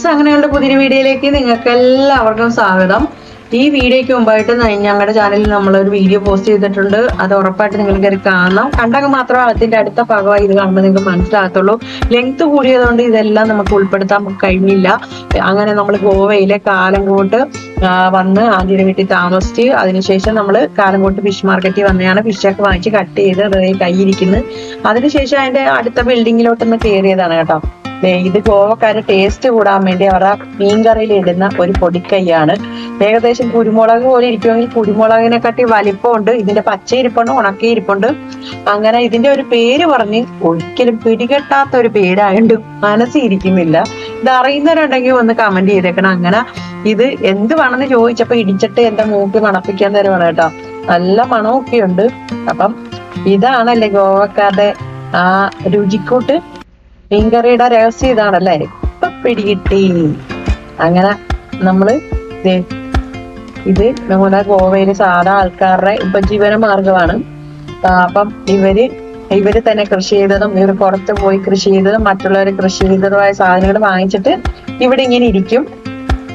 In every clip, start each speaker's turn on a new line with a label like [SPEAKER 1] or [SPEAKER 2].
[SPEAKER 1] Friends അങ്ങനെയുള്ള പുതിയ വീഡിയോയിലേക്ക് നിങ്ങൾക്ക് എല്ലാവർക്കും സ്വാഗതം. ഈ വീഡിയോയ്ക്ക് മുമ്പായിട്ട് ഞങ്ങളുടെ ചാനലിൽ നമ്മൾ ഒരു വീഡിയോ പോസ്റ്റ് ചെയ്തിട്ടുണ്ട്. അത് ഉറപ്പായിട്ട് നിങ്ങൾ കയറി കാണണം. കണ്ടെങ്കിൽ മാത്രമേ അതിന്റെ അടുത്ത ഭാഗമായി ഇത് കാണുമ്പോൾ നിങ്ങൾക്ക് മനസ്സിലാകത്തുള്ളൂ. ലെങ്ത് കൂടിയതുകൊണ്ട് ഇതെല്ലാം നമുക്ക് ഉൾപ്പെടുത്താൻ കഴിഞ്ഞില്ല. അങ്ങനെ നമ്മൾ ഗോവയിലെ കാലങ്കോട്ട് ആ, വന്ന് ആദ്യം വീട്ടിൽ താമസിച്ച് അതിനുശേഷം നമ്മൾ കാലങ്കോട്ട് ഫിഷ് മാർക്കറ്റിൽ വന്നതാണ് ഫിഷൊക്കെ വാങ്ങിച്ച് കട്ട് ചെയ്ത് കൈയിരിക്കുന്നത് അതിനുശേഷം അതിന്റെ അടുത്ത ബിൽഡിങ്ങിലോട്ടൊന്ന് കയറിയതാണ് കേട്ടോ. ഇത് ഗോവക്കാര് ടേസ്റ്റ് കൂടാൻ വേണ്ടി അവരുടെ മീൻകറിയിൽ ഇടുന്ന ഒരു പൊടിക്കൈയാണ്. ഏകദേശം കുരുമുളക് പോലെ ഇരിക്കുമെങ്കിൽ കുരുമുളകിനെക്കാട്ടി വലിപ്പമുണ്ട്. ഇതിന്റെ പച്ചയിരിപ്പുണ്ട് ഉണക്കയിരിപ്പുണ്ട്. അങ്ങനെ ഇതിന്റെ ഒരു പേര് പറഞ്ഞ് ഒരിക്കലും പിടികെട്ടാത്ത ഒരു പേരായോണ്ട് മനസ്സിരിക്കുന്നില്ല ഇത് അറിയുന്നവരുണ്ടെങ്കിൽ ഒന്ന് കമന്റ് ചെയ്തേക്കണം. അങ്ങനെ ഇത് എന്ത് വേണമെന്ന് ചോദിച്ചപ്പോ ഇടിച്ചിട്ട് എന്റെ മൂക്ക് മണപ്പിക്കാൻ തരുവാണ് കേട്ടോ. നല്ല മണമൊക്കെ ഉണ്ട് അപ്പം ഇതാണല്ലേ ഗോവക്കാരുടെ ആ രുചിക്കൂട്ട്. മീൻകറിയുടെ രഹസ്യം ഇതാണല്ലേ? ഇപ്പൊ പിടികിട്ടി. അങ്ങനെ നമ്മൾ ഇത് നമ്മുടെ ഗോവയിലെ സാധാ ആൾക്കാരുടെ ഉപജീവന മാർഗമാണ് അപ്പം ഇവർ ഇവർ തന്നെ കൃഷി ചെയ്തതും ഇവർ പുറത്ത് പോയി കൃഷി ചെയ്തതും മറ്റുള്ളവർ കൃഷി ചെയ്തതുമായ സാധനങ്ങൾ വാങ്ങിച്ചിട്ട് ഇവിടെ ഇങ്ങനെ ഇരിക്കും.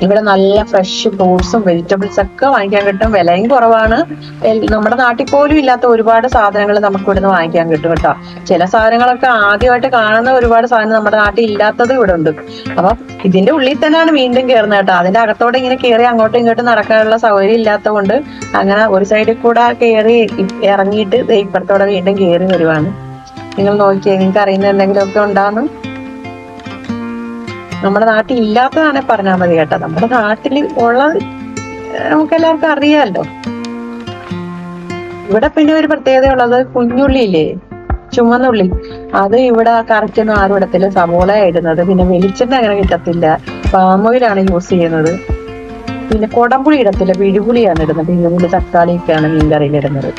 [SPEAKER 1] ഇവിടെ നല്ല ഫ്രഷ് ഫ്രൂട്ട്സും വെജിറ്റബിൾസ് ഒക്കെ വാങ്ങിക്കാൻ കിട്ടും. വിലയും കുറവാണ്. നമ്മുടെ നാട്ടിൽ പോലും ഇല്ലാത്ത ഒരുപാട് സാധനങ്ങൾ നമുക്ക് ഇവിടുന്ന് വാങ്ങിക്കാൻ കിട്ടും കേട്ടോ. ചില സാധനങ്ങളൊക്കെ ആദ്യമായിട്ട് കാണുന്ന ഒരുപാട് സാധനം നമ്മുടെ നാട്ടിൽ ഇല്ലാത്തത് ഇവിടെ ഉണ്ട്. അപ്പൊ ഇതിന്റെ ഉള്ളിൽ തന്നെയാണ് വീണ്ടും കയറുന്നത് കേട്ടോ. അതിന്റെ അകത്തോടെ ഇങ്ങനെ കയറി അങ്ങോട്ടും ഇങ്ങോട്ടും നടക്കാനുള്ള സൗകര്യം ഇല്ലാത്തതുകൊണ്ട് അങ്ങനെ ഒരു സൈഡിൽ കൂടെ കയറി ഇറങ്ങിയിട്ട് ഇപ്പുറത്തോടെ വീണ്ടും കയറി വരുവാണ്. നിങ്ങൾ നോക്കിയേ നിങ്ങൾക്ക് അറിയുന്ന എന്തെങ്കിലുമൊക്കെ ഉണ്ടാകുന്നു? നമ്മുടെ നാട്ടിൽ ഇല്ലാത്തതാണെ പറഞ്ഞാൽ മതി കേട്ടോ. നമ്മുടെ നാട്ടിൽ ഉള്ളത് നമുക്ക് എല്ലാവർക്കും അറിയാമല്ലോ ഇവിടെ പിന്നെ ഒരു പ്രത്യേകത ഉള്ളത് കുഞ്ഞുള്ളി ഇല്ലേ? ചുമന്നുള്ളി അത് ഇവിടെ കറക്റ്റൊന്നും ആരും ഇടത്തില്ല. സവോള ഇടുന്നത്. പിന്നെ വെളിച്ചെണ്ണ അങ്ങനെ കിട്ടത്തില്ല. പാമോയിലാണ് യൂസ് ചെയ്യുന്നത്. പിന്നെ കൊടംപുളി ഇടത്തില്ല. പിഴിപുളിയാണ് ഇടുന്നത്. പിഴിപുളി തക്കാളിയൊക്കെയാണ് മീൻകറിയിൽ ഇടുന്നത്.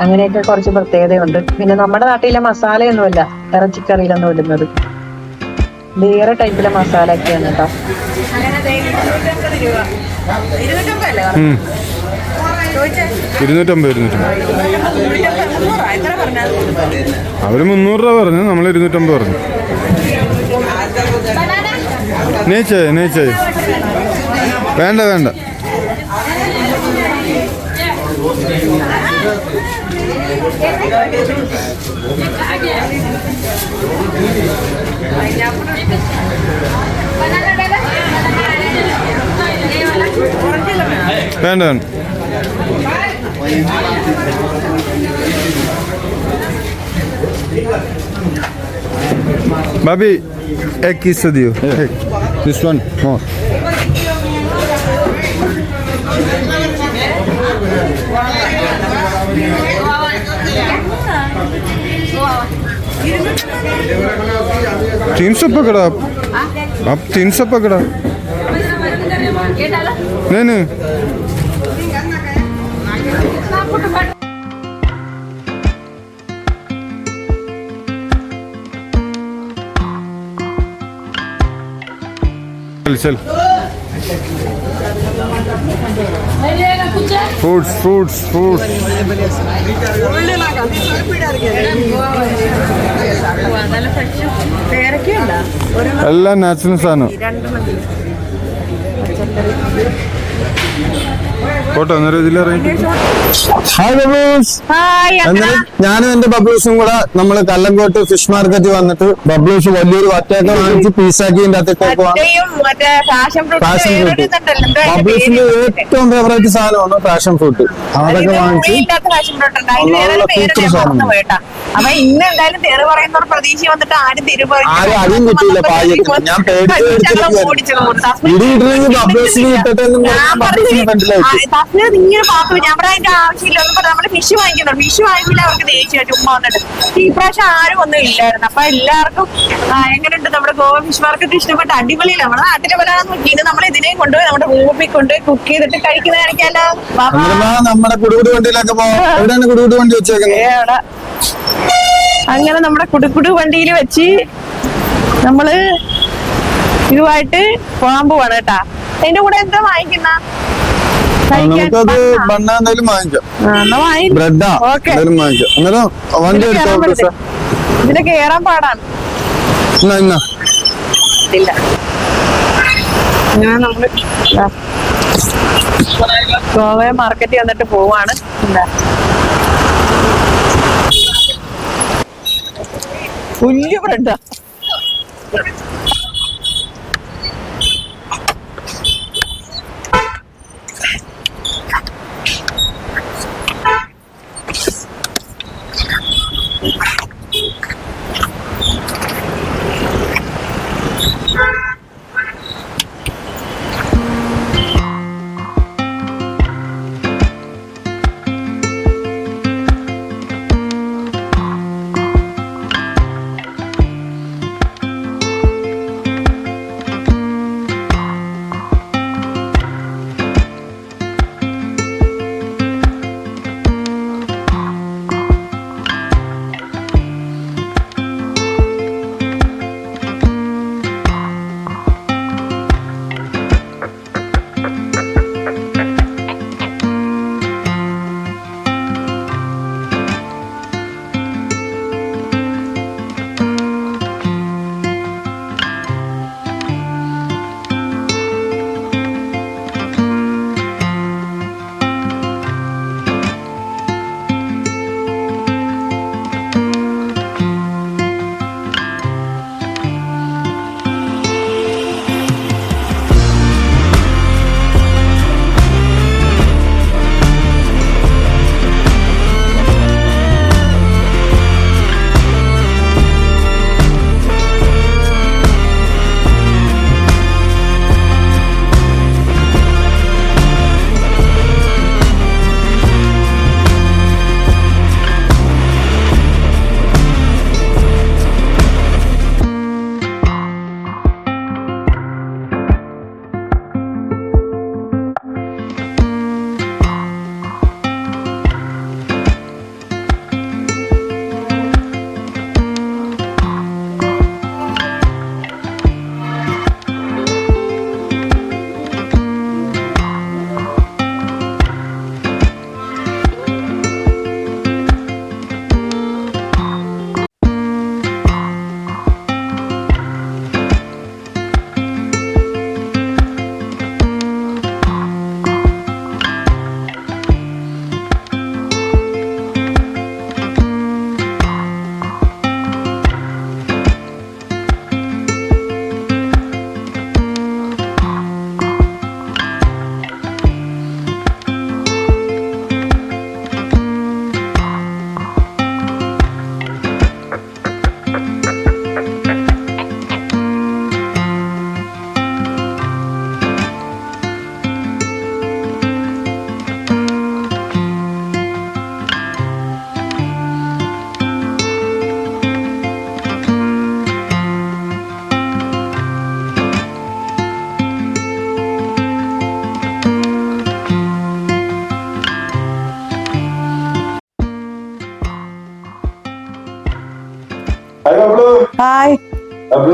[SPEAKER 1] അങ്ങനെയൊക്കെ കുറച്ച് പ്രത്യേകതയുണ്ട്. പിന്നെ നമ്മുടെ നാട്ടിലെ മസാലയൊന്നുമല്ല. ഇറച്ചിക്കറിയിലൊന്നും ഇടുന്നത്. വേറെ ടൈപ്പിലെ മസാല ഒക്കെയാണ് കേട്ടോ
[SPEAKER 2] ഉം. ഇരുന്നൂറ്റമ്പത് ഇരുന്നൂറ്റമ്പത്. അവർ മുന്നൂറ് രൂപ പറഞ്ഞു നമ്മൾ ഇരുന്നൂറ്റമ്പത് പറഞ്ഞു. നെയ്ച്ചേ നെയ്ച്ചേ വേണ്ട വേണ്ട വേണ്ട. Brandon. Babi, egg kiss to you. Yeah. This one more. You remember तीन सौ पकड़ा आप। आप तीन सौ पकड़ा। नहीं नहीं। चल चल। फ्रूट्स फ्रूट्स फ्रूट्स
[SPEAKER 1] ಒಳ್ಳೆ
[SPEAKER 2] എല്ലാം നാച്ചുറൽ സാധനം. പോട്ടെ അന്നേരം ഇതിലിറങ്ങി ഹായ് ബബ്ലൂസ് അങ്ങനെ ഞാനും എന്റെ ബബ്ലൂസും കൂടെ നമ്മൾ കല്ലങ്കോട്ട് ഫിഷ് മാർക്കറ്റിൽ വന്നിട്ട് ബബ്ലൂസ് വലിയൊരു വറ്റയൊക്കെ വാങ്ങിച്ച് പീസാക്കി ഇതിന്റെ അകത്തേക്ക്
[SPEAKER 1] പാഷൻ ഫ്രൂട്ട്
[SPEAKER 2] ബബ്ലൂസിന്റെ ഏറ്റവും ഫേവറേറ്റ് സാധനമാണ് പാഷൻ ഫ്രൂട്ട് അതൊക്കെ വാങ്ങിച്ച് നല്ല സാധനം.
[SPEAKER 1] അപ്പൊ ഇന്ന് എന്തായാലും തെറി പറയുന്ന ഒരു പ്രതീക്ഷ വന്നിട്ട് ആരും
[SPEAKER 2] അടിയും കിട്ടിയില്ല പായത്തിന്. ഞാൻ പേടിച്ചു ഇടി കിട്ടണമെങ്കിൽ ബബ്ലൂസിന് കിട്ടട്ടെ എന്നും ബബ്ലൂസിന് ഫ്രണ്ടിലായിട്ട്
[SPEAKER 1] ആ, തസ്മീൻ നീ ഇങ്ങനെ പാത്തു ഞാൻ പറയാൻ അതിന്റെ ആവശ്യമില്ല. പറഞ്ഞ് നമ്മൾ ഫിഷ് വാങ്ങിക്കുന്നുണ്ട്. ഫിഷ് വാങ്ങിക്കില്ല അവർക്ക് ദേഷ്യം ചുമ്മാ വന്നിട്ട്. ഈ പ്രാവശ്യം ആരും ഒന്നും ഇല്ലായിരുന്നു. അപ്പൊ എല്ലാവർക്കും എങ്ങനെയുണ്ട് നമ്മുടെ ഗോവ ഫിഷ് മാർക്കറ്റ് ഇഷ്ടപ്പെട്ട അടിപൊളിയില്ല? നമ്മുടെ നാട്ടിലെ പോലെ നോക്കി. ഇത് നമ്മൾ ഇതിനെയും കൊണ്ടുപോയി നമ്മുടെ റൂമിൽ കൊണ്ടുപോയി കുക്ക് ചെയ്തിട്ട് കഴിക്കുന്ന കാണിക്കാലോ ബാബാ.
[SPEAKER 2] അന്നേരം വാ, നമ്മുടെ കുടുകുടി വണ്ടിയിലൊക്കെ പോവാം കുടുകുടി വണ്ടി വെച്ചേക്കുന്നത്?
[SPEAKER 1] അങ്ങനെ നമ്മുടെ കുടുക്കുടു വണ്ടിയിൽ വെച്ച് നമ്മൾ ഇതുമായിട്ട് പോകാൻ പോവാണ് കേട്ടാ. അതിന്റെ കൂടെ എന്താ വാങ്ങിക്കുന്ന?
[SPEAKER 2] നമുക്കത് ബണ്ണ എന്തായാലും വാങ്ങിക്കാം. ബ്രെഡാ എന്തായാലും വാങ്ങിക്കാം. അന്നേരം വണ്ടി എടുത്തോ
[SPEAKER 1] ഇതിന് കേറാൻ പാടാണ്. ഗോവ മാർക്കറ്റിൽ വന്നിട്ട് പോവാണ്. കുഞ്ഞു ബ്രെഡാ.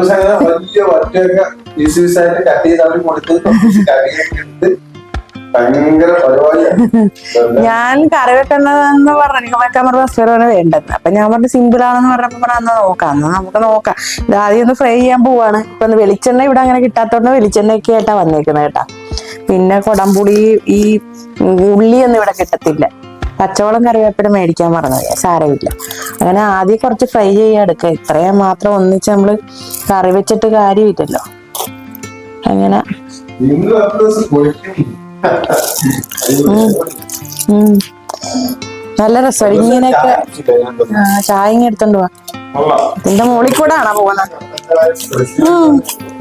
[SPEAKER 2] വലിയ ഒറ്റയൊക്കെ പീസ് കട്ട് ചെയ്ത് കൊടുത്ത്
[SPEAKER 1] ഞാൻ കറി വെക്കണമെന്ന് പറഞ്ഞു എനിക്ക് വെക്കാൻ പറഞ്ഞ റെസ്റ്റോറന്റ് വേണ്ടത്. അപ്പൊ ഞാൻ പറഞ്ഞു സിമ്പിൾ ആണെന്ന് പറഞ്ഞപ്പോ പറഞ്ഞു അന്ന് നോക്കാം. എന്നാ നമുക്ക് നോക്കാം. ഇത് ആദ്യം ഒന്ന് ഫ്രൈ ചെയ്യാൻ പോവാണ്. ഇപ്പൊ വെളിച്ചെണ്ണ ഇവിടെ അങ്ങനെ കിട്ടാത്തോണ്ട് വെളിച്ചെണ്ണയൊക്കെ ആയിട്ടാ വന്നേക്കുന്നത് കേട്ടാ. പിന്നെ കൊടംപുളി ഈ ഉള്ളി ഒന്നും ഇവിടെ കിട്ടത്തില്ല. പച്ചവളം കറിവേപ്പില മേടിക്കാൻ പറഞ്ഞത് സാരമില്ല. അങ്ങനെ ആദ്യം കുറച്ച് ഫ്രൈ ചെയ്യാൻ എടുക്കുക ഇത്രയും മാത്രം ഒന്നിച്ച് നമ്മൾ കറി വെച്ചിട്ട് കാര്യമില്ലല്ലോ. അങ്ങനെ. നല്ല രസം. ഇങ്ങനെയൊക്കെ ചായ ഇങ്ങനെ എടുത്തോണ്ട് പോവാ ഇതിന്റെ മുകളിൽ കൂടെ ആണോ പോകുന്നത്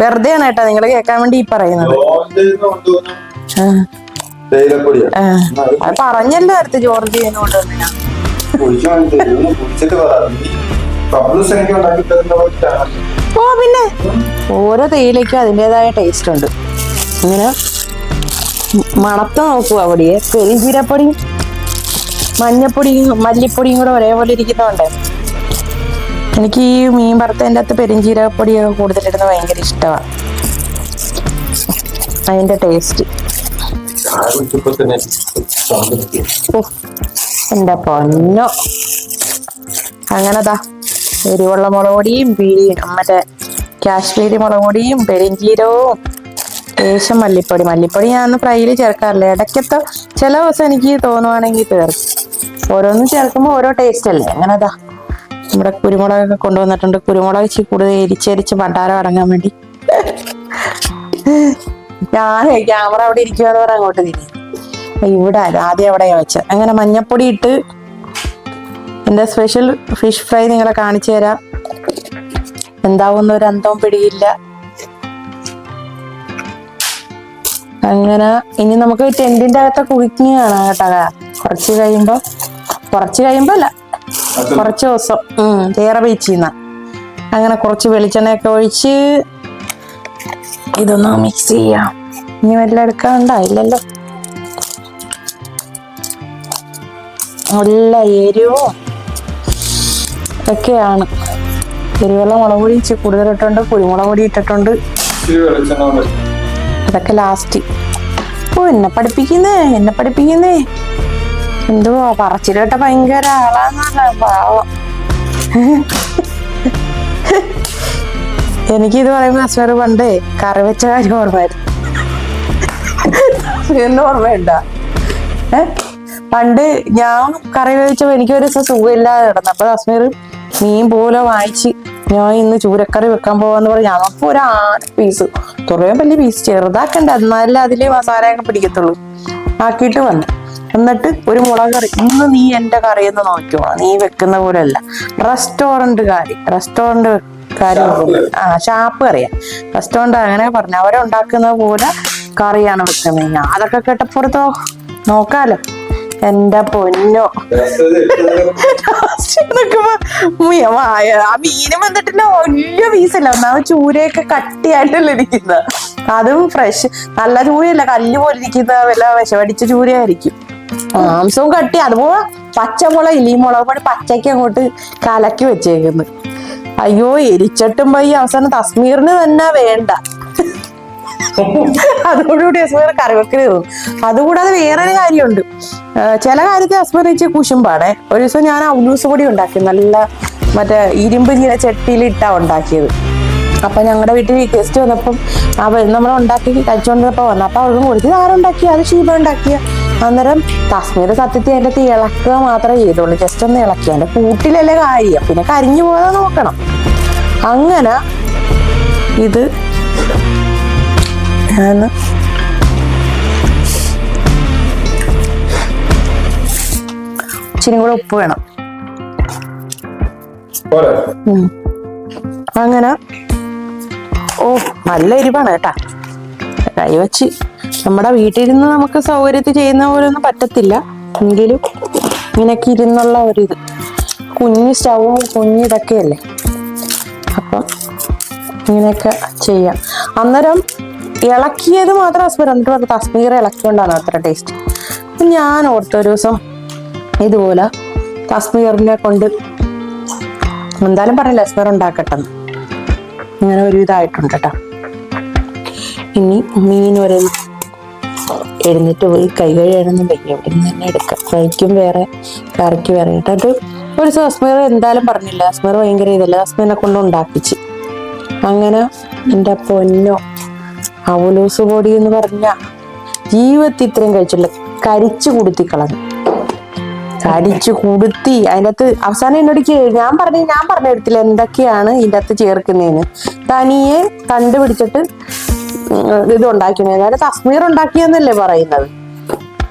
[SPEAKER 1] വെറുതെയാണ് കേട്ടോ നിങ്ങൾ കേക്കാൻ വേണ്ടി ഈ പറയുന്നത്. ആ,
[SPEAKER 2] തേയിലപ്പൊടിയാണ്
[SPEAKER 1] പറഞ്ഞല്ലോ അടുത്ത് ജോർജ് ഓ പിന്നെ ഓരോ തേയിലയ്ക്കും അതിന്റെതായ ടേസ്റ്റ് ഉണ്ട്. അങ്ങനെ മണത്ത് നോക്കുക പൊടിയെ പെരിഞ്ചീരപ്പൊടിയും മഞ്ഞപ്പൊടിയും മല്ലിപ്പൊടിയും കൂടെ ഒരേപോലെ ഇരിക്കുന്നതുകൊണ്ട് എനിക്ക് ഈ മീൻ വറുത്തതിന്റെ അകത്ത് പെരിഞ്ചീരപ്പൊടിയൊക്കെ കൂടുതലിടുന്നത് ഭയങ്കര ഇഷ്ടമാണ്. അതിന്റെ ടേസ്റ്റ് എന്റെ പൊന്നോ. അങ്ങനെതാ. എരിവുള്ള മുളക് പൊടിയും പീരിയും മറ്റേ കാശ്മീരി മുളക് പൊടിയും പെരിഞ്ചീരവും ലേശം മല്ലിപ്പൊടി. മല്ലിപ്പൊടി ഞാൻ ഫ്രൈയിൽ ചേർക്കാറില്ല. ഇടയ്ക്കത്തെ ചില ദിവസം എനിക്ക് തോന്നുവാണെങ്കിൽ ചേർക്കും. ഓരോന്നും ചേർക്കുമ്പോൾ ഓരോ ടേസ്റ്റ് അല്ലേ? അങ്ങനെ അതാ നമ്മുടെ കുരുമുളകൊക്കെ കൊണ്ടുവന്നിട്ടുണ്ട്. കുരുമുളക് ഇച്ചിരി കൂടുതൽ എരിച്ചരിച്ച് പണ്ടാരം അടങ്ങാൻ വേണ്ടി. ഞാൻ ക്യാമറ അവിടെ ഇരിക്കുവാന്ന് പറഞ്ഞ അങ്ങോട്ട് തിരി ഇവിടെ ആദ്യം അവിടെ വെച്ചത് അങ്ങനെ മഞ്ഞപ്പൊടി ഇട്ട് എന്റെ സ്പെഷ്യൽ ഫിഷ് ഫ്രൈ നിങ്ങളെ കാണിച്ചു തരാം. എന്താവുന്ന ഒരു അന്തവും പിടിയില്ല. അങ്ങനെ ഇനി നമുക്ക് ടെന്റിന്റെ അകത്തെ കുഴിക്കുക ആണ് കേട്ടോ. കുറച്ച് കഴിയുമ്പോ കുറച്ച് കഴിയുമ്പോ അല്ല കുറച്ച് ദിവസം. ഉം വേറെ ബീച്ചിൽ അങ്ങനെ കുറച്ച് വെളിച്ചെണ്ണയൊക്കെ ഒഴിച്ച് ഇതൊന്ന് മിക്സ് ചെയ്യാം. ഇനി വല്ല എടുക്കാണ്ടായില്ലല്ലോ നല്ല എരിവും ഒക്കെയാണ് എരിവുള്ള മുളക് പൊടി ഇച്ചിരി കൂടുതലിട്ടുണ്ട് കുരുമുളക് പൊടി ഇട്ടിട്ടുണ്ട്. അതൊക്കെ ലാസ്റ്റ് ഓ എന്നെ പഠിപ്പിക്കുന്നേ എന്നെ പഠിപ്പിക്കുന്നേ. എന്തുവാ പറച്ചിലോട്ട ഭയങ്കര ആളാന്നല്ല പാവം. എനിക്കിത് പറയുന്ന അസ്വർ പണ്ടേ കറി വെച്ച കാര്യം ഓർമ്മയായിരുന്നു. ഓർമ്മയുണ്ട. പണ്ട് ഞാൻ കറി വെച്ചപ്പോ എനിക്ക് ഒരു ദിവസം സുഖമില്ലാതെ കിടന്നു. അപ്പൊ അസ്മീർ മീൻ പോലെ വായിച്ച് ഞാൻ ഇന്ന് ചൂരക്കറി വെക്കാൻ പോവാന്ന് പറഞ്ഞ് നമുക്ക് ഒരു ആറ് പീസ് തുറയാൻ വലിയ പീസ് ചെറുതാക്കണ്ട എന്നാലേ അതിലെ മസാലയൊക്കെ പിടിക്കത്തുള്ളൂ. ആക്കിയിട്ട് വന്നു. എന്നിട്ട് ഒരു മുളക് കറി. ഇന്ന് നീ എന്റെ കറി എന്ന് നോക്കിയോളാം നീ വെക്കുന്ന പോലെ അല്ല റെസ്റ്റോറന്റ് കാര്യം റെസ്റ്റോറന്റ് കാര്യം ആ ഷാപ്പ് കറിയാ റെസ്റ്റോറന്റ് അങ്ങനെ പറഞ്ഞു. അവരുണ്ടാക്കുന്ന പോലെ കറിയാണ് വെക്കുന്നത്. അതൊക്കെ കേട്ടപ്പുറത്തോ നോക്കാലോ. എന്റെ പൊന്നോ. ആ മീനും വന്നിട്ടില്ല. വലിയ പീസല്ല ഒന്നാമത് ചൂരയൊക്കെ കട്ടിയായിട്ടല്ല ഇരിക്കുന്നത് അതും ഫ്രഷ് നല്ല ചൂരയല്ല. കല്ല് പോലെ ഇരിക്കുന്ന വല്ല വിഷമടിച്ച ചൂരയായിരിക്കും. മാംസവും കട്ടി. അതുപോലെ പച്ചമുളക് ഇലി മുളക് പൊടി പച്ചയ്ക്ക് അങ്ങോട്ട് കലക്കി വെച്ചേക്കുന്നു. അയ്യോ എരിച്ചട്ടും പയ്യ. അവസാനം തസ്മീറിന് തന്നെ വേണ്ട. അതോടുകൂടി അസ്മീർ കറിവെക്കൽ തോന്നും അതുകൂടാതെ വേറൊരു കാര്യമുണ്ട്. ചില കാര്യത്തിൽ അസ്മീർ കുശുമ്പാണേ. ഒരു ദിവസം ഞാൻ ഔലൂസ് പൊടി ഉണ്ടാക്കി. നല്ല മറ്റേ ഇരുമ്പ് ചട്ടിയിൽ ഇട്ടാ ഉണ്ടാക്കിയത്. അപ്പൊ ഞങ്ങളുടെ വീട്ടിൽ ഗസ്റ്റ് വന്നപ്പം അവ നമ്മൾ ഉണ്ടാക്കി കഴിച്ചുകൊണ്ടിരുന്നപ്പോ വന്നു. അപ്പൊ അവർക്ക് കൊടുത്തിട്ട് ആരുണ്ടാക്കിയ അത് ഷീബ ഉണ്ടാക്കിയ. അന്നേരം തസ്മീർ സത്യത്തിൽ അതിന്റെ അകത്ത് ഇളക്കുക മാത്രമേ ചെയ്തുള്ളൂ. ജസ്റ്റ് ഒന്ന് ഇളക്കി. അതിന്റെ കൂട്ടിലല്ലേ കാര്യം പിന്നെ കരിഞ്ഞു പോകാതെ നോക്കണം. അങ്ങനെ ഇത് ഞാൻ ഇച്ചിരി കൂടെ ഉപ്പ് വേണം. അങ്ങനെ ഓ നല്ല എരിവാണ് കേട്ടാ. കൈവച്ച് നമ്മുടെ വീട്ടിലിരുന്ന് നമുക്ക് സൗകര്യത്തിൽ ചെയ്യുന്ന പോലെ ഒന്നും പറ്റത്തില്ല. എങ്കിലും ഇങ്ങനെയൊക്കെ ഇരുന്നുള്ള ഒരിത് കുഞ്ഞ് സ്റ്റൗവും കുഞ്ഞ് ഇതൊക്കെയല്ലേ? അപ്പം ഇങ്ങനെയൊക്കെ ചെയ്യാം. അന്നേരം ഇളക്കിയത് മാത്രം ഹസ്ബൻഡ് എന്നിട്ട് പറഞ്ഞു തസ്മീർ ഇളക്കിക്കൊണ്ടാണ് അത്ര ടേസ്റ്റ്. അപ്പം ഞാൻ ഓർത്ത ഒരു ദിവസം ഇതുപോലെ തസ്മീറിനെ കൊണ്ട് എന്തായാലും പറഞ്ഞില്ല അസ്മീർ ഉണ്ടാക്കട്ടെന്ന്. ഇങ്ങനെ ഒരു ഇതായിട്ടുണ്ട് കേട്ടോ. ഇനി മീൻ ഒരു എഴുന്നേറ്റ് പോയി കൈ കഴുകാനൊന്നും വയ്യ. ഇവിടെ നിന്ന് തന്നെ എടുക്കാം. ഫ്രൈക്കും വേറെ കറിക്ക് വേറെ. അത് ഒരു അസ്മീർ എന്തായാലും പറഞ്ഞില്ല. അസ്മീർ ഭയങ്കര ഇതല്ല? അസ്മീറിനെ കൊണ്ട് ഉണ്ടാക്കിച്ച്. അങ്ങനെ എന്റെ പൊന്നോ അവലൂസ് പൊടി എന്ന് പറഞ്ഞ ജീവിതത്തിൽ ഇത്രയും കഴിച്ചില്ല കരിച്ചു കുടുത്തി കളഞ്ഞു. കടിച്ചു കുടുത്തി. അതിന്റെ അകത്ത് അവസാനം എന്നോട് ഞാൻ പറഞ്ഞു ഞാൻ പറഞ്ഞെടുത്തില്ല എന്തൊക്കെയാണ് ഇതിന്റെ അകത്ത് ചേർക്കുന്നതിന് തനിയെ കണ്ടുപിടിച്ചിട്ട് ഇത് ഉണ്ടാക്കിയത് അതായത് തസ്മീർ ഉണ്ടാക്കിയെന്നല്ലേ പറയുന്നത്.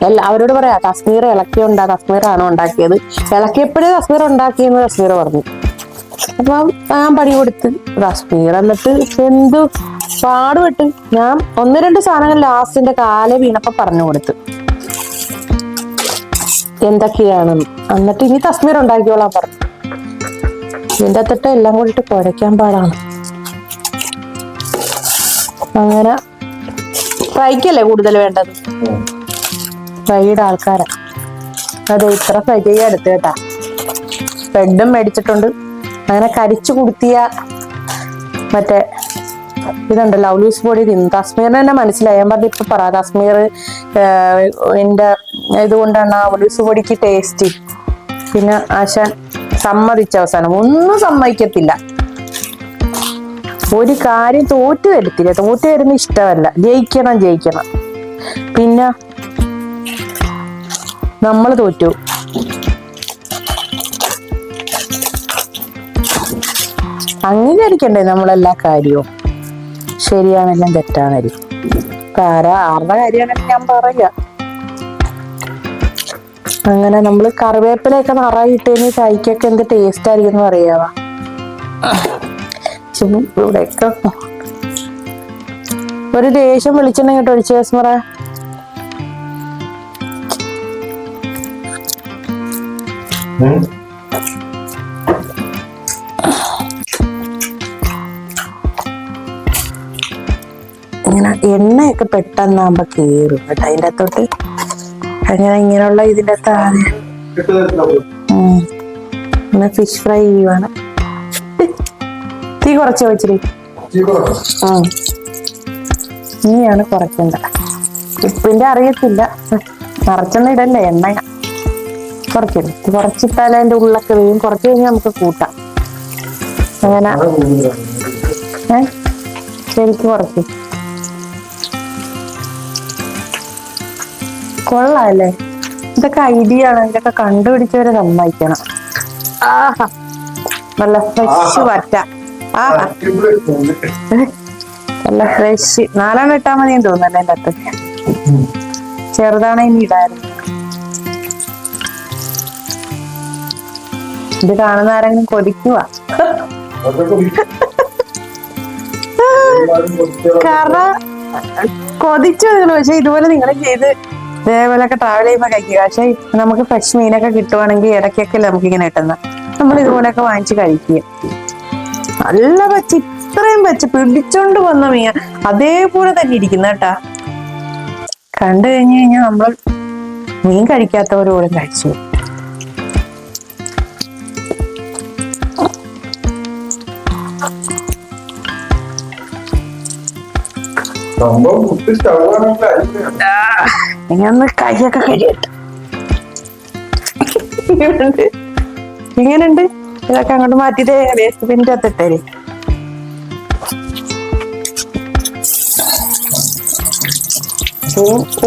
[SPEAKER 1] എല്ലാ അവരോട് പറയാ കശ്മീർ ഇളക്കി ഉണ്ടാ കശ്മീറാണ് ഉണ്ടാക്കിയത്. ഇളക്കിയപ്പോഴേ തസ്മീർ ഉണ്ടാക്കിയെന്ന് കശ്മീർ പറഞ്ഞു. അപ്പം ഞാൻ പണി കൊടുത്ത് തസ്മീർ എന്നിട്ട് എന്തു പാടുപെട്ട് ഞാൻ ഒന്ന് രണ്ട് സാധനങ്ങൾ ലാസ്റ്റിന്റെ കാല വീണപ്പോ പറഞ്ഞു കൊടുത്തു. എന്തൊക്കെയാണെന്ന് എന്നിട്ട് ഇനി തസ്മീർ ഉണ്ടാക്കിയോളാം പറഞ്ഞു. എന്റെ അകത്തിട്ട് എല്ലാം കൂടിയിട്ട് കുഴയ്ക്കാൻ പാടാണ്. അങ്ങനെ ഫ്രൈക്കല്ലേ കൂടുതൽ വേണ്ടത്? ഫ്രൈയുടെ ആൾക്കാരാ. അതെ ഇത്ര ഫ്രൈ ചെയ്യാൻ എടുത്ത് കേട്ടാ. ബ്രെഡും മേടിച്ചിട്ടുണ്ട്. അങ്ങനെ കരിച്ചു കുടുത്തിയ മറ്റേ ഇതുണ്ടല്ലോ ലൂസ് ബോഡി തിന്നു തസ്മീറിന് തന്നെ മനസ്സിലായി. ഞാൻ പറഞ്ഞു ഇപ്പൊ പറ തസ്മീർ എന്റെ ഇതുകൊണ്ടാണ് ആ ലൂസ് ബോഡിക്ക് ടേസ്റ്റ് പിന്നെ ആശാൻ സമ്മതിച്ച അവസാനം. ഒന്നും സമ്മതിക്കത്തില്ല. ഒരു കാര്യം തോറ്റു വരത്തില്ല. തോറ്റു വരുന്ന ഇഷ്ടമല്ല. ജയിക്കണം ജയിക്കണം. പിന്നെ നമ്മൾ തോറ്റു. അംഗീകരിക്കണ്ടേ നമ്മളെല്ലാ കാര്യവും. ശരിയാണെല്ലാം തെറ്റാണെങ്കിലും. ഇപ്പൊ ആരാ? ആരുടെ ഞാൻ പറയാ. അങ്ങനെ നമ്മൾ കറിവേപ്പിലയൊക്കെ നിറയിട്ടതിന് കൈക്കൊക്കെ എന്ത് ടേസ്റ്റ് ആയിരിക്കും എന്ന് പറയാവാ? ചും ഇവിടെയൊക്കെ ഒരു ദേഷ്യം വിളിച്ചെണ്ണ കേട്ടോ ഒഴിച്ചു കേസ്മറ ഇങ്ങനെ എണ്ണയൊക്കെ പെട്ടെന്നാകുമ്പോ കേറും കേട്ടോ അതിന്റെ അകത്തോട്ട്. അങ്ങനെ ഇങ്ങനെയുള്ള ഇതിന്റെ അകത്ത് ഫിഷ് ഫ്രൈ ചെയ്യുവാണ്. തീ കുറച്ച് വെച്ചിരി ആ. ഇനിയാണ് കുറയ്ക്കേണ്ട ഉപ്പിന്റെ അറിയത്തില്ല. നിറച്ചൊന്നും ഇടല്ലേ എണ്ണ കുറച്ചിടും. കുറച്ചിട്ടാലേ അതിന്റെ ഉള്ളൊക്കെ വീഴും. കുറച്ച് കഴിഞ്ഞാൽ നമുക്ക് കൂട്ടാം. അങ്ങനെ. ഏ? ശരിക്ക് കുറച്ച്. കൊള്ളാല്ലേ? ഇതൊക്കെ ഐഡിയ ആണ്. ഇതൊക്കെ കണ്ടുപിടിച്ചവരെ സമ്മതിക്കണം. ആഹാ. നല്ല ഫ്രഷ് വറ്റ. ആഹാ നല്ല ഫ്രഷ് നാലെണ്ണം ഇട്ടാ മതിയെന്ന് തോന്നുന്നല്ലേ എന്റെ അകത്ത്? ഇനി ഇടായിരുന്നു ഇത് കാണുന്ന ആരെങ്കിലും കൊതിക്കുക കാരണം കൊതിച്ചു നിങ്ങൾ പക്ഷെ ഇതുപോലെ നിങ്ങൾ ചെയ്ത് ഇതേപോലൊക്കെ ട്രാവൽ ചെയ്യുമ്പോൾ കഴിക്കുക. പക്ഷെ നമുക്ക് ഫ്രഷ് മീനൊക്കെ കിട്ടുവാണെങ്കിൽ ഇടയ്ക്കൊക്കെ നമുക്ക് ഇങ്ങനെ കിട്ടുന്ന നമ്മൾ ഇതുപോലെയൊക്കെ വാങ്ങിച്ച് കഴിക്കുക. നല്ല പച്ച ഇത്രയും പച്ച പിടിച്ചോണ്ട് വന്ന മീൻ അതേപോലെ തന്നെ ഇരിക്കുന്ന കേട്ടാ. കണ്ടു കഴിഞ്ഞു കഴിഞ്ഞാൽ നമ്മൾ മീൻ കഴിക്കാത്തവരോടും കഴിച്ചു ഇങ്ങനെ കൈയൊക്കെ കഴിയട്ടെ. ഇങ്ങനുണ്ട്. ഇതൊക്കെ അങ്ങോട്ട് മാറ്റിയിട്ട് വേസ്റ്റ് അകത്തിട്ടേ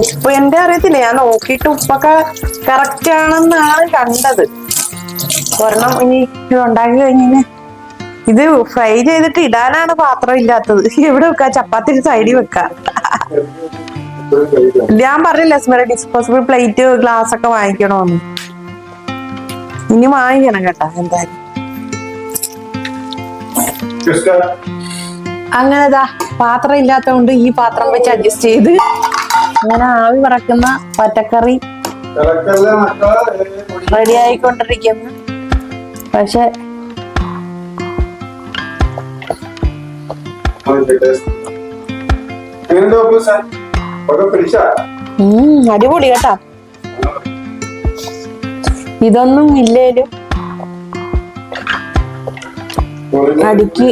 [SPEAKER 1] ഉപ്പ് എന്റെ അറിയത്തില്ല. ഞാൻ നോക്കിയിട്ട് ഉപ്പൊക്കെ കറക്റ്റ് ആണെന്നാണ് കണ്ടത്. ഒരെണ്ണം ഇനി ഉണ്ടാക്കി കഴിഞ്ഞ് ഇത് ഫ്രൈ ചെയ്തിട്ട് ഇടാനാണ് പാത്രം ഇല്ലാത്തത്. എവിടെ വെക്ക? ചപ്പാത്തി സൈഡിൽ വെക്ക. ഞാൻ പറഞ്ഞില്ല സ്മര ഡിസ്പോസിബിൾ പ്ലേറ്റ് ഗ്ലാസ് ഒക്കെ വാങ്ങിക്കണോന്ന്. ഇനി വാങ്ങിക്കണം കേട്ടാ എന്തായാലും. അങ്ങനെതാ പാത്രം ഇല്ലാത്തതുകൊണ്ട് ഈ പാത്രം വെച്ച് അഡ്ജസ്റ്റ് ചെയ്ത് അങ്ങനെ ആവി പറക്കുന്ന പച്ചക്കറി റെഡി ആയിക്കൊണ്ടിരിക്കുന്നു. പക്ഷെ അടിപൊളി കേട്ടാ. ഇതൊന്നും ഇല്ലേലും അടിക്ക്.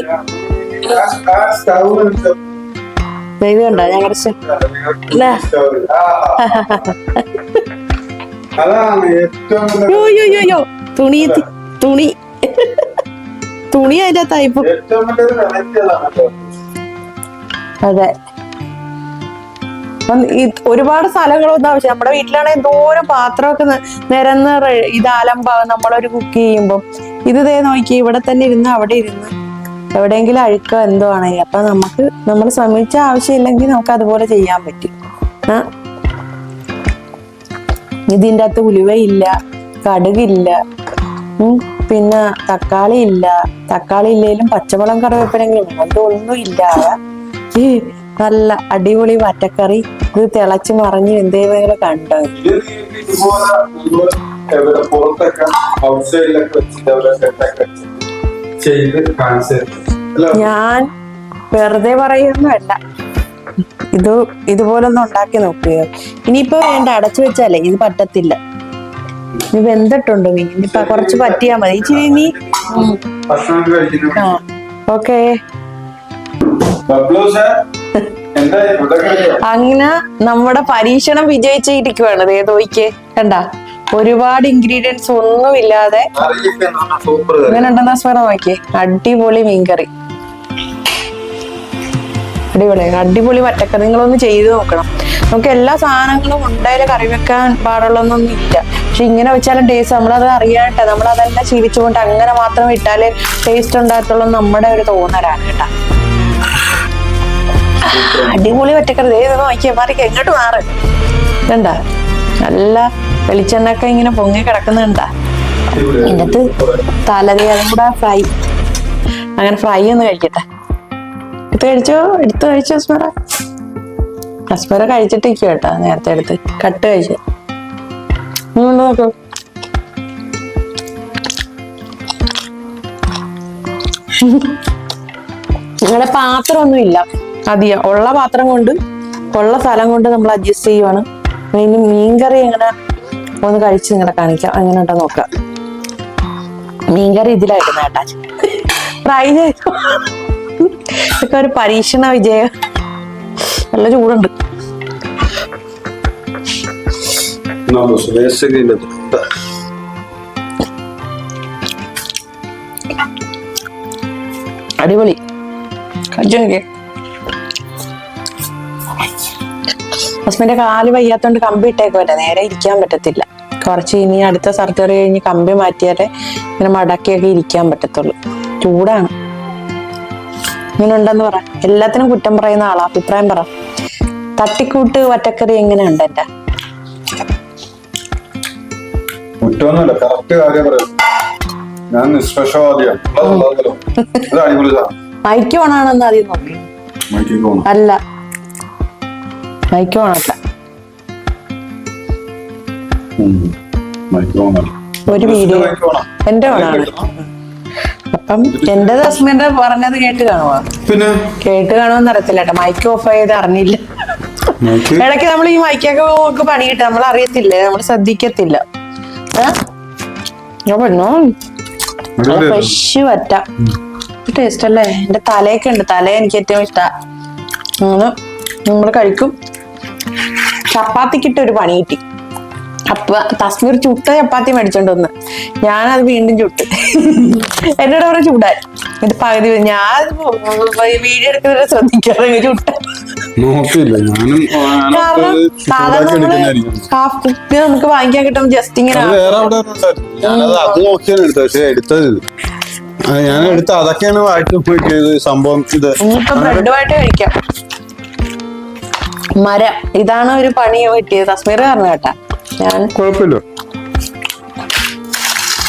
[SPEAKER 1] ദൈവം ഉണ്ടോ? ഞാൻ കുറച്ച് തുണി തുണി. തുണി അതിന്റെ
[SPEAKER 2] തൈപ്പ്
[SPEAKER 1] അതെ. ഒരുപാട് സ്ഥലങ്ങളൊന്നും ആവശ്യം നമ്മുടെ വീട്ടിലാണെങ്കിൽ എന്തോരം പാത്രമൊക്കെ നിരന്ന് ഇത് അലമ്പാവും നമ്മളൊരു കുക്ക് ചെയ്യുമ്പോൾ ഇത് ദേ നോക്കി ഇവിടെ തന്നെ ഇരുന്ന് അവിടെ ഇരുന്ന്. എവിടെയെങ്കിലും അഴുക്കോ എന്തോ ആണെങ്കിൽ അപ്പൊ നമുക്ക് നമ്മൾ ശ്രമിച്ച ആവശ്യമില്ലെങ്കിൽ നമുക്ക് അതുപോലെ ചെയ്യാൻ പറ്റും. ഇതിന്റെ അകത്ത് ഉലുവയില്ല കടുകില്ല പിന്നെ തക്കാളി ഇല്ല. തക്കാളി ഇല്ലെങ്കിലും പച്ചമുളം കറിവേപ്പിനെങ്കിലും ഒന്നും ഇല്ലാതെ. ഈ നല്ല അടിപൊളി വറ്റക്കറി. ഇത് തിളച്ച് മറിഞ്ഞ് എന്തേലും കണ്ടോ?
[SPEAKER 2] എവിടെ പുറത്തൊക്കെ ഔട്ട്സൈഡിലൊക്കെ വെച്ചിട്ട് അവരെ സെറ്റൊക്കെ ചെയ്ത് കാണിച്ചു
[SPEAKER 1] ഞാൻ വെറുതെ പറയുന്നല്ല ഇത് ഇതുപോലൊന്നും ഉണ്ടാക്കി നോക്കിയോ ഇനിയിപ്പോ വേണ്ട അടച്ചു വെച്ചാലേ ഇത് പറ്റത്തില്ല. ഇത് വെന്തിട്ടുണ്ട് മീൻ ഇനിയിപ്പൊ കുറച്ച് പറ്റിയാ മതി. ഇച്ചിരി നീ
[SPEAKER 2] ഭക്ഷണം കഴിക്കുന്നു.
[SPEAKER 1] ആ ഓക്കേ.
[SPEAKER 2] ഇവിടെ
[SPEAKER 1] അങ്ങനെ നമ്മുടെ പരീക്ഷണം വിജയിച്ചിരിക്കുവാണ്. ഏതോയ്ക്ക് കണ്ട? ഒരുപാട് ഇൻഗ്രീഡിയൻസ്
[SPEAKER 2] ഒന്നും ഇല്ലാതെ
[SPEAKER 1] ഇങ്ങനെ ഉണ്ടെന്നാ സ്മരം നോക്കി അടിപൊളി മീൻകറി. അടിപൊളി. അടിപൊളി പച്ചക്കറി നിങ്ങളൊന്ന് ചെയ്ത് നോക്കണം. നമുക്ക് എല്ലാ സാധനങ്ങളും ഉണ്ടായാലും കറി വെക്കാൻ പാടുള്ളൊന്നും ഇല്ല. പക്ഷെ ഇങ്ങനെ വെച്ചാലും ടേസ്റ്റ് നമ്മളത് അറിയാട്ടെ. നമ്മളതെല്ലാം ശീലിച്ചുകൊണ്ട് അങ്ങനെ മാത്രം ഇട്ടാലേ ടേസ്റ്റ് ഉണ്ടാകത്തുള്ളൂ നമ്മുടെ ഒരു തോന്നലാണ് കേട്ടാ. അടിപൊളി പച്ചക്കറി ദേ നോക്കിയാൽ മാറി എങ്ങോട്ട് മാറ്. ഇതുണ്ടാ നല്ല വെളിച്ചെണ്ണൊക്കെ ഇങ്ങനെ പൊങ്ങി കിടക്കുന്നുണ്ടാ. എന്നിട്ട് തലതി അതും കൂടെ ഫ്രൈ. അങ്ങനെ ഫ്രൈ ഒന്ന് കഴിക്കട്ടെ. എടുത്ത് കഴിച്ചോ? എടുത്ത് കഴിച്ചോ അസ്മറ അസ്മറ കഴിച്ചിട്ടിരിക്കും കേട്ടോ നേരത്തെ എടുത്ത്. കട്ട് കഴിച്ചു. നോക്കൂ. നിങ്ങളുടെ പാത്രമൊന്നും ഇല്ല അധികം ഉള്ള പാത്രം കൊണ്ട് ഉള്ള സ്ഥലം കൊണ്ട് നമ്മൾ അഡ്ജസ്റ്റ് ചെയ്യുവാണ്. ഇനി മീൻകറി എങ്ങനെ ഒന്ന് കഴിച്ച് നിങ്ങളെ കാണിക്കാം. എങ്ങനെ ഉണ്ടോ നോക്കാം. മീൻകറി ഇതിലായിരുന്നു കേട്ടാ. ട്രൈ ചെയ്തു. ഇതൊക്കെ ഒരു പരീക്ഷണ വിജയം. നല്ല ചൂടുണ്ട്. അടിപൊളി. കഴിച്ചു നോക്കിയേ. ഹസ്ബൻഡിന്റെ കാൽ വയ്യാത്തോണ്ട് കമ്പി ഇട്ടേക്കുമല്ല നേരെ ഇരിക്കാൻ പറ്റത്തില്ല. കുറച്ച് ഇനി അടുത്ത സർജറി കഴിഞ്ഞ് കമ്പി മാറ്റിയാലേ ഇങ്ങനെ മടക്കിയൊക്കെ ഇരിക്കാൻ പറ്റത്തുള്ളൂ. ചൂടാണ്. ഇങ്ങനെ ഉണ്ടെന്ന് പറ. എല്ലാത്തിനും കുറ്റം പറയുന്ന ആളാ. അഭിപ്രായം പറ. തട്ടിക്കൂട്ട് വറ്റക്കറി എങ്ങനെയുണ്ട് എന്റെ?
[SPEAKER 2] കുറ്റമൊന്നുമില്ല. കറക്റ്റ് കാര്യം പറയാം. ഞാൻ നിഷ്പക്ഷവാദിയാണ്.
[SPEAKER 1] മൈക്ക് ഓണാണെന്ന് അല്ല. മൈക്ക് ഒരു വീഡിയോ. എന്റെ ഓണാണ് അപ്പം എന്റെ ഹസ്ബൻഡ് പറഞ്ഞത് കേട്ട് കാണുവാ?
[SPEAKER 2] പിന്നെ?
[SPEAKER 1] കേട്ട് കാണുമെന്ന് അറിയത്തില്ല കേട്ടോ. മൈക്ക് ഓഫ് ചെയ്ത് അറിഞ്ഞില്ല. ഇടയ്ക്ക് നമ്മൾ ഈ മൈക്കൊക്കെ നമുക്ക് പണി കിട്ടും നമ്മൾ അറിയത്തില്ല. നമ്മൾ ശ്രദ്ധിക്കത്തില്ല? ഫ്രഷ് വറ്റ ടേസ്റ്റ് അല്ലേ? എന്റെ തലയൊക്കെ ഉണ്ട്. തല എനിക്ക് ഏറ്റവും ഇഷ്ട. നമ്മൾ നമ്മൾ കഴിക്കും. ചപ്പാത്തിക്കിട്ട് ഒരു പണി കിട്ടി അപ്പൊ തസ്മീർ ചുട്ട ചപ്പാത്തി മേടിച്ചോണ്ട് വന്ന്. ഞാനത് വീണ്ടും ചുട്ട്. എന്നോട് അവിടെ ചൂടാൻ. ഇത് പകുതി ഞാൻ വീഡിയോ എടുക്കുന്നവരെ ശ്രദ്ധിക്കാതെ ചുട്ട. കാരണം സാധാരണ
[SPEAKER 2] നമ്മൾ
[SPEAKER 1] ഹാഫ് കുപ്പി നമുക്ക് വാങ്ങിക്കാൻ കിട്ടും ജസ്റ്റ് ഇങ്ങനെ
[SPEAKER 2] അത് വേറെ അവിടെ ഉണ്ടായിരുന്നു. അത് നോക്കിയാണ് എടുത്തത്. പക്ഷെ എടുത്തത് ഞാൻ എടുത്ത അതൊക്കെയാണ് വായിച്ചു സംഭവം ഇത്.
[SPEAKER 1] ബ്രെഡുമായിട്ട് കഴിക്കാം. മരം. ഇതാണ് ഒരു പണി പറ്റിയത്. തസ്മീർ പറഞ്ഞു കേട്ടാ. ഞാൻ
[SPEAKER 2] കുഴപ്പമില്ല.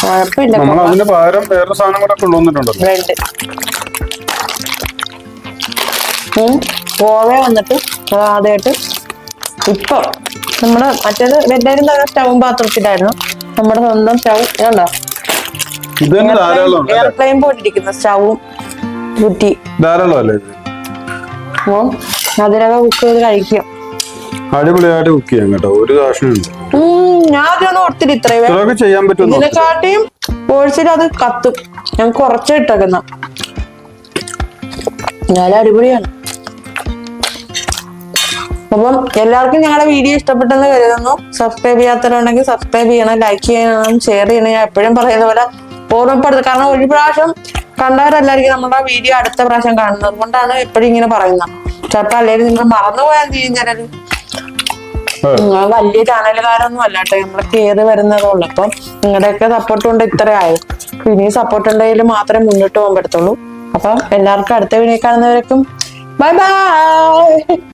[SPEAKER 1] കുഴപ്പമില്ല.
[SPEAKER 2] നമ്മൾ അതിന് പകരം വേറെ സാധനം കൂടെ കൊണ്ടുവന്നിട്ടുണ്ടല്ലോ.
[SPEAKER 1] ബ്രെഡ് ഗോവ വന്നിട്ട് ആദ്യമായിട്ട് ഇപ്പൊ നമ്മുടെ മറ്റേത് വെല്ലായിരുന്ന സ്റ്റവും പാത്രത്തിലായിരുന്നു. നമ്മുടെ സ്വന്തം
[SPEAKER 2] സ്റ്റവ് തന്നെ അല്ലേ?
[SPEAKER 1] എയർപ്ലെയിൻ പോയിട്ടിരിക്കുന്ന സ്റ്റവും കുറ്റി.
[SPEAKER 2] ധാരാളം
[SPEAKER 1] അപ്പം കുക്ക് ചെയ്ത് കഴിക്കും.
[SPEAKER 2] അടിപൊളിയായിട്ട് കുക്ക് ചെയ്യാം കേട്ടോ. ഒരു
[SPEAKER 1] ഉം, ഞാൻ അതിനൊന്നും ഓർത്തില്ല ഇത്രയും
[SPEAKER 2] ചെയ്യാൻ പറ്റും
[SPEAKER 1] ഇതിനെക്കാട്ടിയും കോഴ്സിൽ അത് കത്തും. ഞാൻ കുറച്ച് ഇട്ടേക്കുന്ന. എന്നാലും അടിപൊളിയാണ്. അപ്പം എല്ലാവർക്കും ഞങ്ങളുടെ വീഡിയോ ഇഷ്ടപ്പെട്ടെന്ന് കരുതുന്നു. സബ്സ്ക്രൈബ് ചെയ്യാത്തവരുണ്ടെങ്കിൽ സബ്സ്ക്രൈബ് ചെയ്യണം ലൈക്ക് ചെയ്യണം ഷെയർ ചെയ്യണം. ഞാൻ എപ്പോഴും പറയുന്ന പോലെ ഓർമ്മപ്പെടുത്തുക കാരണം ഒരു പ്രാവശ്യം കണ്ടവരല്ലായിരിക്കും നമ്മുടെ വീഡിയോ അടുത്ത പ്രാവശ്യം കാണുന്നത്. അതുകൊണ്ടാണ് എപ്പോഴും ഇങ്ങനെ പറയുന്നത്. അല്ലെങ്കിൽ നിങ്ങൾ മറന്നുപോയാൽ ചെയ്യും ചിലര്? നിങ്ങൾ വലിയ ചാനലുകാരൊന്നും അല്ല കേട്ടോ. നമ്മളെ കയറി വരുന്നതേ ഉള്ളൂ. അപ്പം നിങ്ങളുടെയൊക്കെ സപ്പോർട്ട് കൊണ്ട് ഇത്ര ആയി. ഇനി സപ്പോർട്ട് ഉണ്ടെങ്കിൽ മാത്രമേ മുന്നോട്ട് പോകാൻ പറ്റത്തുള്ളൂ. അപ്പം എല്ലാവർക്കും അടുത്ത വീഡിയോ കാണുന്നവർക്കും ബൈ ബൈ